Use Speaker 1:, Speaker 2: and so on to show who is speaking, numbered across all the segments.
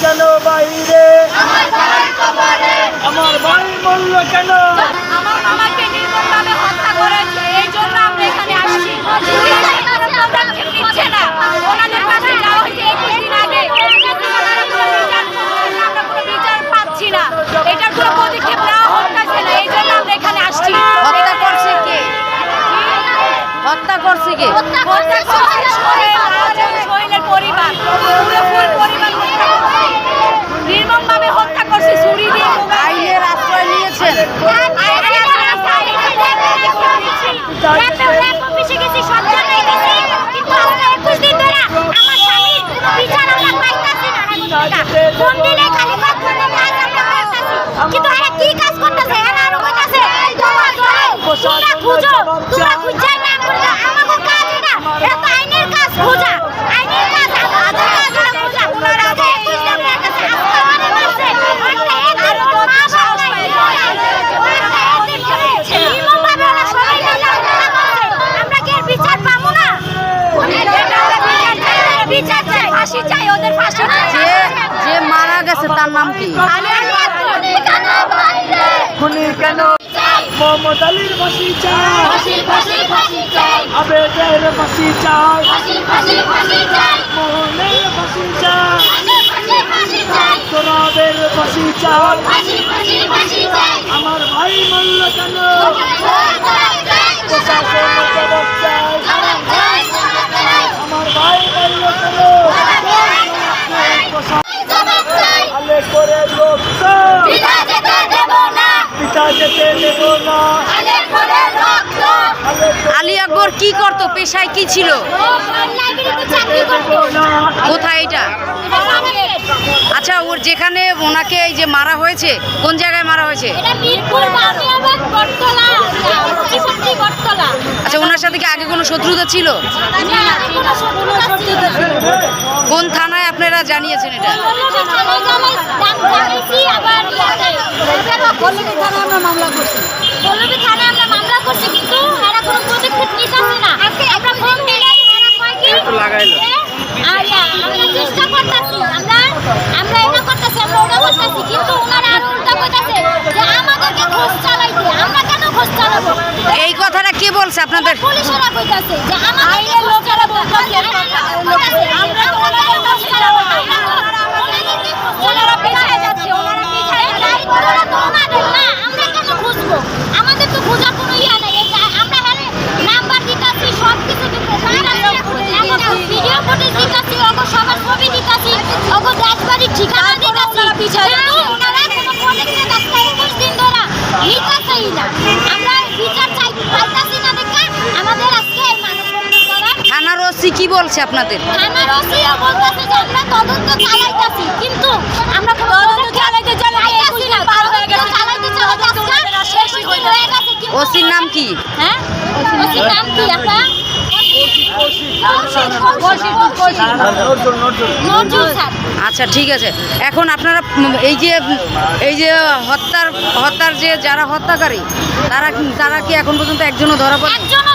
Speaker 1: কেন
Speaker 2: বাইরে? আমার ভাই বলল কেন? যে
Speaker 3: যে মারা গেছে তার নাম কি?
Speaker 1: খুনি কেন? মোহাম্মদ আলীর ফাঁসি চাই। আবেদের ফাঁসি চাই। মোহনের ফাঁসি চাই।
Speaker 2: ফাঁসি চাই।
Speaker 1: আমার ভাই মল্ল কেন?
Speaker 2: প্রশাসন
Speaker 1: আলী
Speaker 3: আকবর কি করত? পেশায় কি ছিল? কোথায় এটা? আচ্ছা ওর যেখানে ওনাকে এই যে মারা হয়েছে, কোন জায়গায় মারা হয়েছে? আচ্ছা ওনার সাথে কি আগে কোনো শত্রুতা ছিল? কোন থানায় আপনারা জানিয়েছেন এটা?
Speaker 2: থানায় আমরা মামলা করছি। কিন্তু এরা কোনো পদক্ষেপ নিতেছে না।
Speaker 3: বলছে আপনাদের?
Speaker 2: পুলিশেরা কইতাছে যে আমাদের লোক বলতাছে আমরা
Speaker 3: ওসি কি বলছে আপনাদের?
Speaker 2: আমার ওসিও বলতেছে যে আমরা তদন্ত চালাইতাছি কিন্তু আমরা তদন্ত চালাইতে চালাইতে একুশ দিন পার হয়ে গেছে। চালাইতে চালাইতে আজকে শেষ হয়ে গেছে
Speaker 3: ওসির নাম কি?
Speaker 2: হ্যাঁ? ওসির নাম আপা
Speaker 3: আচ্ছা ঠিক আছে। এখন আপনারা এই যে এই যে হত্যার হত্যার যে যারা হত্যাকারী তারা তারা কি এখন পর্যন্ত একজনও ধরা পড়ে
Speaker 2: একজনও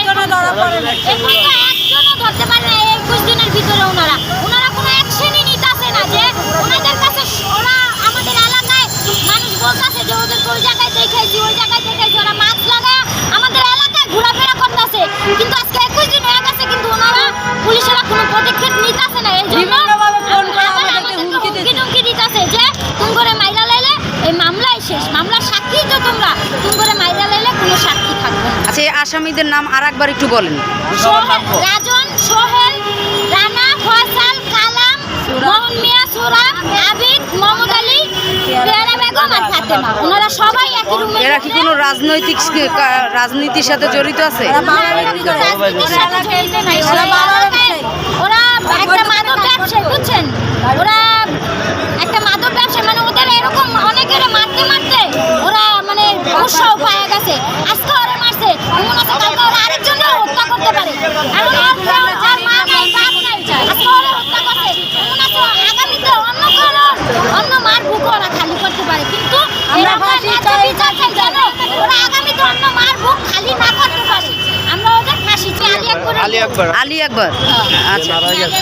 Speaker 2: একজনও ধরা পড়ে না একজনও ধরতে পারে না একুশ দিনের ভিতরে ওনারা। ওনারা কোনো অ্যাকশনই নিতেছে না যে ওনাদের কাছে ওরা আমাদের এলাকায় মানুষ বলতেছে যে ওদের ওই জায়গায় দেখাইছি, ওই জায়গায় দেখাইছি। ওরা মাছ লাগায় আমাদের এলাকায় ঘোরাফেরা করতেছে। কিন্তু আজকে একুশ দিন হয়ে গেছে, কিন্তু ওনারা পুলিশেরা কোনো পদক্ষেপ নিতেছে না। এই জন্য
Speaker 3: আসামিদের নাম আর একবার একটু বলেন।
Speaker 2: রাজন সোহেল রানা ফয়সাল কালাম মোহন মিয়া সুরাব আবিদ মোহাম্মদ আলী পেয়ারা বেগম আর ফাতেমা। ওনারা সবাই একই রুমে
Speaker 3: এরা কি কোনো রাজনৈতিক রাজনীতির সাথে জড়িত আছে?
Speaker 2: ওরা একটা মাদক বুঝছেন? ওরা একটা মাদক মানে ওদের এরকম অনেকের মারতে মারতে ওরা মানে উৎসাহ গেছে। আজকে মারছে এমন আছে কালকে ওরা আরেকজনকে হত্যা করতে পারে। কেউ যার মা নাই বাপ নাই আজকে ওরা হত্যা করছে। এমন আছে আগামীতে অন্য কারও অন্য মার বুক ওরা খালি করতে পারে। কিন্তু আমরা বিচার চাই জানো? ওরা আগামীতে অন্য মার বুক খালি না করতে পারে। আমরা ওদের ফাঁসি চাই। আলী আকবর
Speaker 1: আলী আকবর।
Speaker 3: আলী আকবর। আচ্ছা।
Speaker 2: আচ্ছা
Speaker 3: আচ্ছা ঠিক আছে।